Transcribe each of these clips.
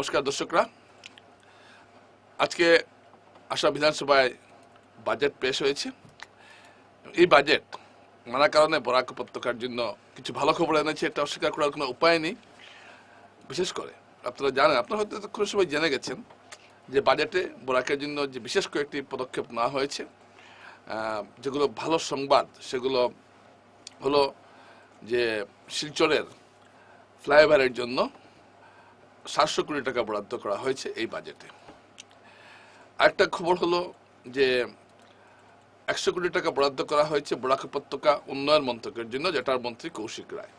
নমস্কার, দর্শকরা। আজকে আশা বিধানসভায় বাজেট পেশ হয়েছে। এই বাজেট নানা কারণে বরাক উপত্যকার জন্য কিছু ভালো খবর এনেছে, এটা অস্বীকার করার কোনো উপায় নেই। বিশেষ করে, আপনারা জানেন, আপনারা হয়তো এতক্ষণ সবাই জেনে গেছেন যে বাজেটে বরাকের জন্য যে বিশেষ কয়েকটি পদক্ষেপ নেওয়া হয়েছে। যেগুলো ভালো সংবাদ, সেগুলো হলো যে শিলচরের ফ্লাইওভারের জন্য সাতশো কোটি টাকা বরাদ্দ করা হয়েছে এই বাজেটে। আরেকটা খবর হলো যে একশো কোটি টাকা বরাদ্দ করা হয়েছে বরাক উপত্যকা উন্নয়ন মন্ত্রকের জন্য, যেটার মন্ত্রী কৌশিক রায়।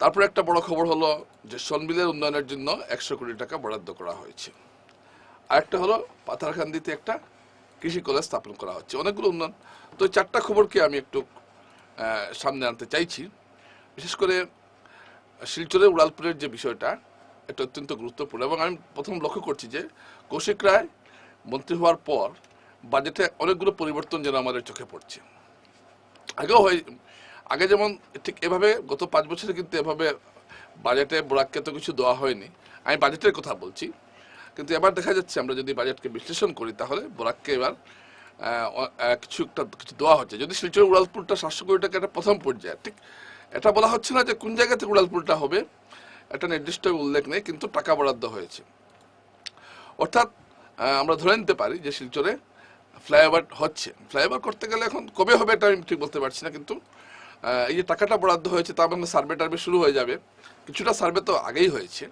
তারপরে একটা বড় খবর হলো যে সনবিলের উন্নয়নের জন্য একশো কোটি টাকা বরাদ্দ করা হয়েছে। আরেকটা হলো পাথারকান্দিতে একটা কৃষি কলেজ স্থাপন করা হচ্ছে। অনেকগুলো উন্নয়ন। তো চারটা খবরকে আমি একটু সামনে আনতে চাইছি। বিশেষ করে শিলচরের উড়ালপুরের যে বিষয়টা, এটা অত্যন্ত গুরুত্বপূর্ণ এবং আমি প্রথম লক্ষ্য করছি যে কৌশিক রায় মন্ত্রী হওয়ার পর বাজেটে অনেকগুলো পরিবর্তন যেন আমাদের চোখে পড়ছে। আগেও হয়, আগে যেমন ঠিক এভাবে গত পাঁচ বছরে কিন্তু এভাবে বাজেটে বোরাককে তো কিছু দেওয়া হয়নি। আমি বাজেটের কথা বলছি, কিন্তু এবার দেখা যাচ্ছে আমরা যদি বাজেটকে বিশ্লেষণ করি তাহলে বোরাককে এবার কিছু একটা, কিছু দেওয়া হচ্ছে। যদি শিলচর উড়ালপুরটা সাতশো কোটি টাকা একটা প্রথম পর্যায়ে, ঠিক এটা বলা হচ্ছে না যে কোন জায়গা থেকে উড়ালপুরটা হবে এটা নির্দিষ্ট উল্লেখ নেই কিন্তু টাকা বরাদ্দ হয়েছে। অর্থাৎ আমরা ধরে নিতে পারি যে শিলচরে ফ্লাইওভার হচ্ছে। ফ্লাইওভার করতে গেলে এখন কবে হবে এটা আমি ঠিক বলতে পারছি না কিন্তু এই যে টাকাটা বরাদ্দ হয়েছে তার মানে সার্ভে টার্ভে শুরু হয়ে যাবে। কিছুটা সার্ভে তো আগেই হয়েছে।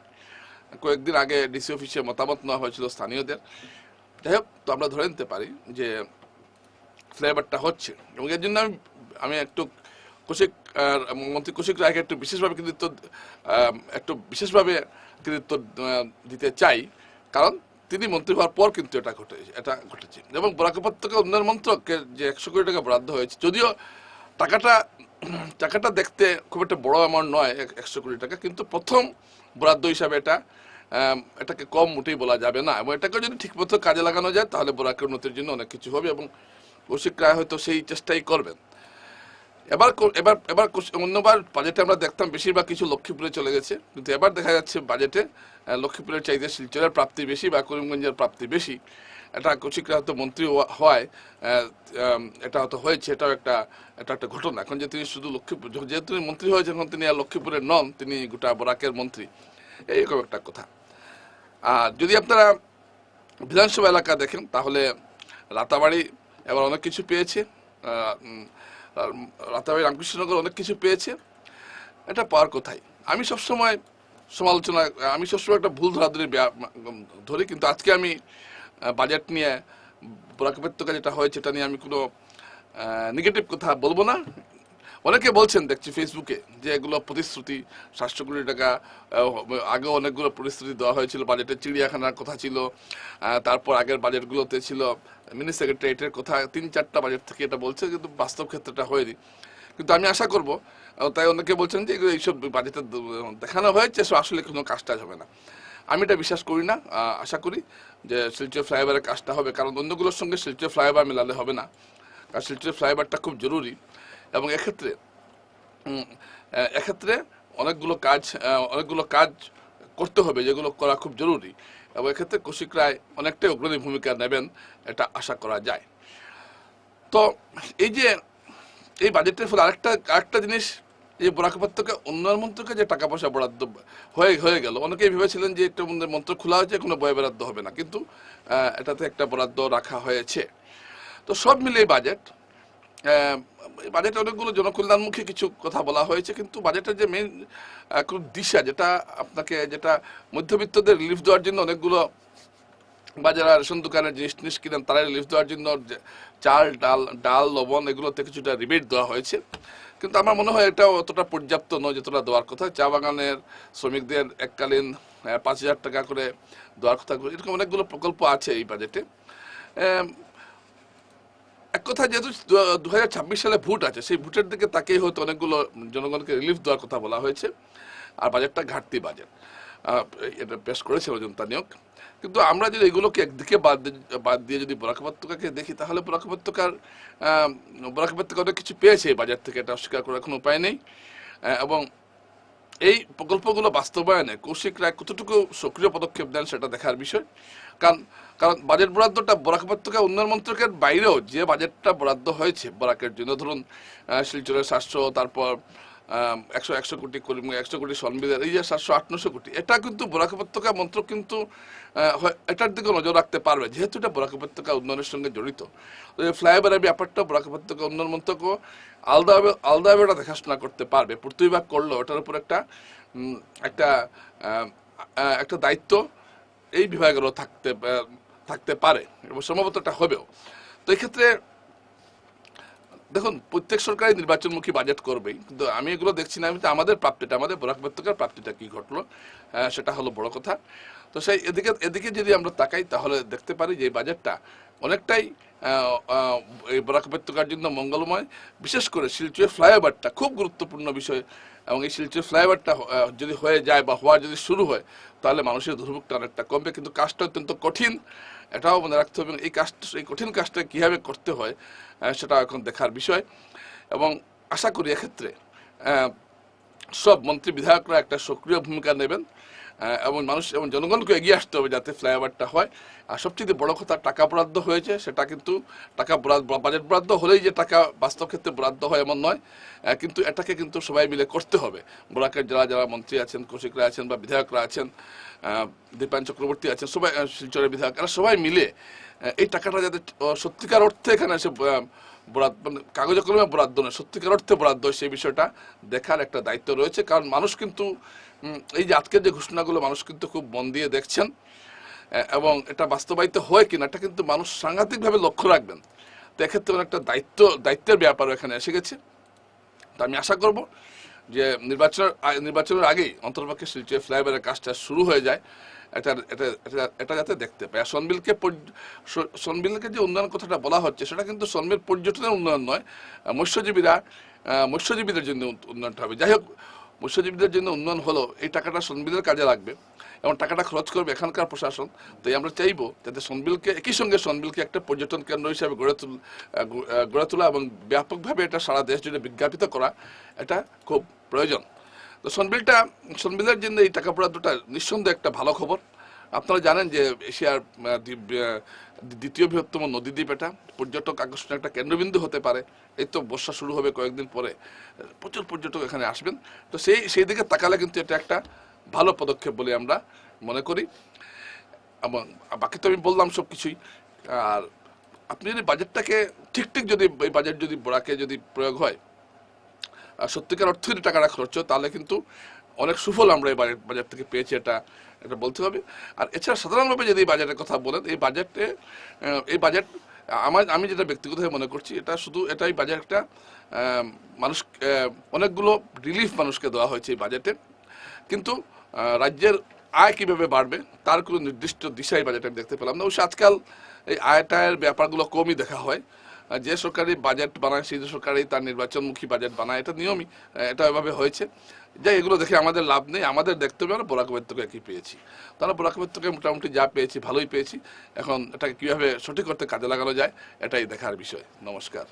কয়েকদিন আগে ডিসি অফিসে মতামত নেওয়া হয়েছিল স্থানীয়দের। যাই হোক তো আমরা ধরে নিতে পারি যে ফ্লাইওভারটা হচ্ছে। এবং এর জন্য আমি আমি একটু আহ, মন্ত্রী কৌশিক রায়কে একটু বিশেষভাবে কৃতিত্ব একটু বিশেষভাবে কৃতিত্ব দিতে চাই। কারণ তিনি মন্ত্রী হওয়ার পর কিন্তু এটা ঘটে, এটা ঘটেছে। এবং বরাক উপত্যকা উন্নয়ন মন্ত্রকের যে একশো কোটি টাকা বরাদ্দ হয়েছে, যদিও টাকাটা টাকাটা দেখতে খুব একটা বড় অ্যামাউন্ট নয় একশো কোটি টাকা, কিন্তু প্রথম বরাদ্দ হিসাবে এটা এটাকে কম মোটেই বলা যাবে না। এবং এটাকে যদি ঠিকমতো কাজে লাগানো যায়, তাহলে বোরাকের উন্নতির জন্য অনেক কিছু হবে এবং কৌশিক রায় হয়তো সেই চেষ্টাই করবেন। এবার এবার এবার অন্যবার বাজেটে আমরা দেখতাম বেশিরভাগ কিছু লক্ষ্মীপুরে চলে গেছে। কিন্তু এবার দেখা যাচ্ছে বাজেটে লক্ষ্মীপুরের চাইতে শিলচরের প্রাপ্তি বেশি বা করিমগঞ্জের প্রাপ্তি বেশি। এটা কৌশিক রায় হয়তো মন্ত্রী হওয়া- হওয়ায় এটা হয়তো হয়েছে, এটাও একটা, এটা একটা ঘটনা। এখন যে তিনি শুধু লক্ষ্মীপুর যেহেতু তিনি মন্ত্রী হয়েছেন, এখন তিনি আর লক্ষ্মীপুরের নন, তিনি গোটা বরাকের মন্ত্রী। এইরকম একটা কথা। আর যদি আপনারা বিধানসভা এলাকা দেখেন, তাহলে রাতাবাড়ি এবার অনেক কিছু পেয়েছে। রাতাবাড়ি রামকৃষ্ণনগর অনেক কিছু পেয়েছে। এটা পাওয়ার কোথায় আমি সবসময় সমালোচনা, আমি সবসময় একটা ভুল ধরাধরি ধরি কিন্তু আজকে আমি বাজেট নিয়ে বরাক উপত্যকা যেটা হয়েছে, এটা নিয়ে আমি কোনো নেগেটিভ কথা বলব না। অনেকে বলছেন, দেখছি ফেসবুকে যে এগুলো প্রতিশ্রুতি, সাতশো কোটি টাকা আগে অনেকগুলো প্রতিশ্রুতি দেওয়া হয়েছিল, বাজেটে চিড়িয়াখানার কথা ছিল তারপর আগের বাজেটগুলোতে ছিল, মিনি সেক্রেটারিয়েটের কথা, তিন চারটা বাজেট থেকে এটা বলছে, কিন্তু বাস্তব ক্ষেত্রটা হয়নি। কিন্তু আমি আশা করব তাই অনেকে বলছেন যে এইসব বাজেটে দেখানো হয়েছে, সো আসলে কোনো কাজ টাজ হবে না। আমি এটা বিশ্বাস করি না আশা করি যে শিলচর ফ্লাইওভারের কাজটা হবে, কারণ অন্যগুলোর সঙ্গে শিলচর ফ্লাইওভার মেলালে হবে না। কারণ শিলচর ফ্লাইওভারটা খুব জরুরি। এবং এক্ষেত্রে এক্ষেত্রে অনেকগুলো কাজ অনেকগুলো কাজ করতে হবে যেগুলো করা খুব জরুরি এবং এক্ষেত্রে কৌশিক রায় অনেকটাই অগ্রণী ভূমিকা নেবেন এটা আশা করা যায়। তো এই যে, এই বাজেটের ফলে আরেকটা আরেকটা জিনিস যে বরাক উপত্যকা উন্নয়ন মন্ত্রকে যে টাকা পয়সা বরাদ্দ হয়ে হয়ে গেল, অনেকেই ভেবেছিলেন যে একটা মন্ত্র- খোলা হয়েছে, কোনো বয় বরাদ্দ হবে না, কিন্তু এটাতে একটা বরাদ্দ রাখা হয়েছে। তো সব মিলে এই বাজেট বাজেটে অনেকগুলো জনকল্যাণমুখী কিছু কথা বলা হয়েছে, কিন্তু বাজেটের যে মেন দিশা যেটা আপনাকে, যেটা মধ্যবিত্তদের রিলিফ দেওয়ার জন্য অনেকগুলো বা যারা রেশন দোকানের জিনিস টিনিস কিনেন, তারা রিলিফ দেওয়ার জন্য চাল, ডাল ডাল, লবণ এগুলোতে কিছুটা রিবেট দেওয়া হয়েছে। কিন্তু আমার মনে হয় এটা অতটা পর্যাপ্ত নয়, যতটা দেওয়ার কথা। চা বাগানের শ্রমিকদের এককালীন পাঁচ হাজার টাকা করে দেওয়ার কথা। এরকম অনেকগুলো প্রকল্প আছে এই বাজেটে। এক কথা যেহেতু দু হাজার ছাব্বিশ সালে ভোট আছে, সেই ভোটের দিকে তাকেই হয়তো অনেকগুলো জনগণকে রিলিফ দেওয়ার কথা বলা হয়েছে আর বাজেটটা ঘাটতি বাজেট এটা পেশ করেছিল জনতা নিয়োগ। কিন্তু আমরা যদি এগুলোকে একদিকে বাদ বাদ দিয়ে যদি বরাক উপত্যকাকে দেখি, তাহলে বরাক উপত্যকার অনেক কিছু পেয়েছে এই বাজার থেকে, এটা অস্বীকার করার কোনো উপায় নেই। এবং এই প্রকল্পগুলো বাস্তবায়নে কৌশিক রায় কতটুকু সক্রিয় পদক্ষেপ দেন সেটা দেখার বিষয়। কারণ কারণ বাজেট বরাদ্দটা বরাক উপত্যকা উন্নয়ন মন্ত্রকের বাইরেও যে বাজেটটা বরাদ্দ হয়েছে বরাকের জন্য। ধরুন শিলচরের সাতশো, তারপর একশো একশো কোটি একশো কোটি সনবিদের এই যে সাতশো, আটশো কোটি, এটা কিন্তু বরাক উপত্যকা মন্ত্রক কিন্তু এটার দিকে নজর রাখতে পারবে। যেহেতু এটা বরাক উপত্যকা উন্নয়নের সঙ্গে জড়িত ফ্লাইওভারের ব্যাপারটা বরাক উপত্যকা উন্নয়ন মন্ত্রকও আলাদাভাবে আলাদাভাবে এটা দেখাশোনা করতে পারবে। পূর্ত বিভাগ করল, ওটার উপর একটা একটা একটা দায়িত্ব এই বিভাগেরও থাকতে থাকতে পারে, এবং সম্ভবত এটা হবেও। তো এক্ষেত্রে, দেখুন, প্রত্যেক সরকারই নির্বাচনমুখী বাজেট করবেই, কিন্তু আমি এগুলো দেখছি না আমি আমাদের প্রাপ্তিটা, আমাদের বরাক উপত্যকার প্রাপ্তিটা কী ঘটলো সেটা হলো বড় কথা। তো সেই এদিকে এদিকে যদি আমরা তাকাই, তাহলে দেখতে পারি যে বাজেটটা অনেকটাই এই বরাক উপত্যকার জন্য মঙ্গলময়। বিশেষ করে শিলচর ফ্লাইওভারটা খুব গুরুত্বপূর্ণ বিষয় এবং এই শিলচর ফ্লাইওভারটা যদি হয়ে যায় বা হওয়া যদি শুরু হয়, তাহলে মানুষের দুর্ভোগটা অনেকটা কমবে। কিন্তু কাজটা অত্যন্ত কঠিন। এটাও মনে রাখতে হবে এই কাজ, এই কঠিন কাজটা কীভাবে করতে হয় সেটা এখন দেখার বিষয়। এবং আশা করি এক্ষেত্রে সব মন্ত্রী বিধায়করা একটা সক্রিয় ভূমিকা নেবেন। এবং মানুষ এবং জনগণকে এগিয়ে আসতে হবে যাতে ফ্লাইওভারটা হয়। আর সবচেয়ে বড় কথা, টাকা বরাদ্দ হয়েছে, সেটা কিন্তু টাকা বাজেট বরাদ্দ হলেই যে টাকা বাস্তব ক্ষেত্রে বরাদ্দ হয় এমন নয়। কিন্তু এটাকে কিন্তু সবাই মিলে করতে হবে। বরাকের যারা যারা মন্ত্রী আছেন, কৌশিকরা আছেন বা বিধায়করা আছেন দীপায়ন চক্রবর্তী আছেন, সবাই শিলচরের বিধায়ক, এরা সবাই মিলে এই টাকাটা যাতে সত্যিকার অর্থে এখানে এসে বরাদ্দ মানে কাগজে কলমে বরাদ্দ নয়, সত্যিকার অর্থে বরাদ্দ সেই বিষয়টা দেখার একটা দায়িত্ব রয়েছে। কারণ মানুষ কিন্তু এই যে আজকের যে ঘোষণাগুলো মানুষ কিন্তু খুব মন দিয়ে দেখছেন এবং এটা বাস্তবায়িত হয় কিনা এটা কিন্তু মানুষ সাংঘাতিকভাবে লক্ষ্য রাখবেন। তো এক্ষেত্রে একটা দায়িত্ব, দায়িত্বের ব্যাপারও এখানে এসে গেছে। তো আমি আশা করব যে নির্বাচনের নির্বাচনের আগেই অন্তর্পক্ষে শিলচর ফ্লাইওভারের কাজটা শুরু হয়ে যায়, এটা এটা, এটা- যাতে দেখতে পায় আর সনবিলকে সনবিলকে যে উন্নয়ন কথাটা বলা হচ্ছে, সেটা কিন্তু সনবিল পর্যটনের উন্নয়ন নয় মৎস্যজীবীরা মৎস্যজীবীদের জন্য উন্নয়নটা হবে। যাই হোক মৎস্যজীবীদের জন্য উন্নয়ন হলো, এই টাকাটা সনবিলের কাজে লাগবে এবং টাকাটা খরচ করবে এখানকার প্রশাসন। তাই আমরা চাইব যাতে সনবিলকে একই সঙ্গে সনবিলকে একটা পর্যটন কেন্দ্র হিসাবে গড়ে তুল গড়ে তোলা এবং ব্যাপকভাবে এটা সারা দেশ জুড়ে বিজ্ঞাপিত করা, এটা খুব প্রয়োজন। তো সনবিলটা সনবিলের জন্য এই টাকা পড়া বরাদ্দটা নিঃসন্দেহে একটা ভালো খবর। আপনারা জানেন যে এশিয়ার দ্বিতীয় বৃহত্তম নদীদ্বীপ এটা। পর্যটক আকর্ষণের একটা কেন্দ্রবিন্দু হতে পারে। এই তো বর্ষা শুরু হবে কয়েকদিন পরে। প্রচুর পর্যটক এখানে আসবেন। তো সেই সেই দিকে তাকালে কিন্তু এটা একটা ভালো পদক্ষেপ বলে আমরা মনে করি। এবং বাকি তো আমি বললাম সব কিছুই। আর আপনি যদি বাজেটটাকে ঠিক ঠিক যদি, এই বাজেট যদি বড়াকে যদি প্রয়োগ হয় সত্যিকার অর্থে যদি টাকাটা খরচ তাহলে কিন্তু অনেক সুফল আমরা এই বাজেট থেকে পেয়েছি, এটা এটা বলতে হবে। আর এছাড়া সাধারণভাবে যদি বাজেটের কথা বলেন, এই বাজেটে এই বাজেট আমার, আমি যেটা ব্যক্তিগতভাবে মনে করছি, এটা শুধু এটাই বাজেট একটা মানুষ অনেকগুলো রিলিফ মানুষকে দেওয়া হয়েছে এই বাজেটে। কিন্তু রাজ্যের আয় কীভাবে বাড়বে, তার কোনো নির্দিষ্ট দিশাই বাজেটে আমি দেখতে পেলাম না। অবশ্য আজকাল এই আয় টায়ের ব্যাপারগুলো কমই দেখা হয়। আর যে সরকারই বাজেট বানায়, সেই সরকারই তার নির্বাচনমুখী বাজেট বানায়, এটা নিয়মই এটা এভাবে হয়েছে। যাই, এগুলো দেখে আমাদের লাভ নেই। আমাদের দেখতে হবে আমরা বোরাক উপত্যকায় কি পেয়েছি। তারা বোরাক মোটামুটি যা পেয়েছি, ভালোই পেয়েছি। এখন এটাকে কীভাবে সঠিক করতে কাজে লাগানো যায়, এটাই দেখার বিষয়। নমস্কার।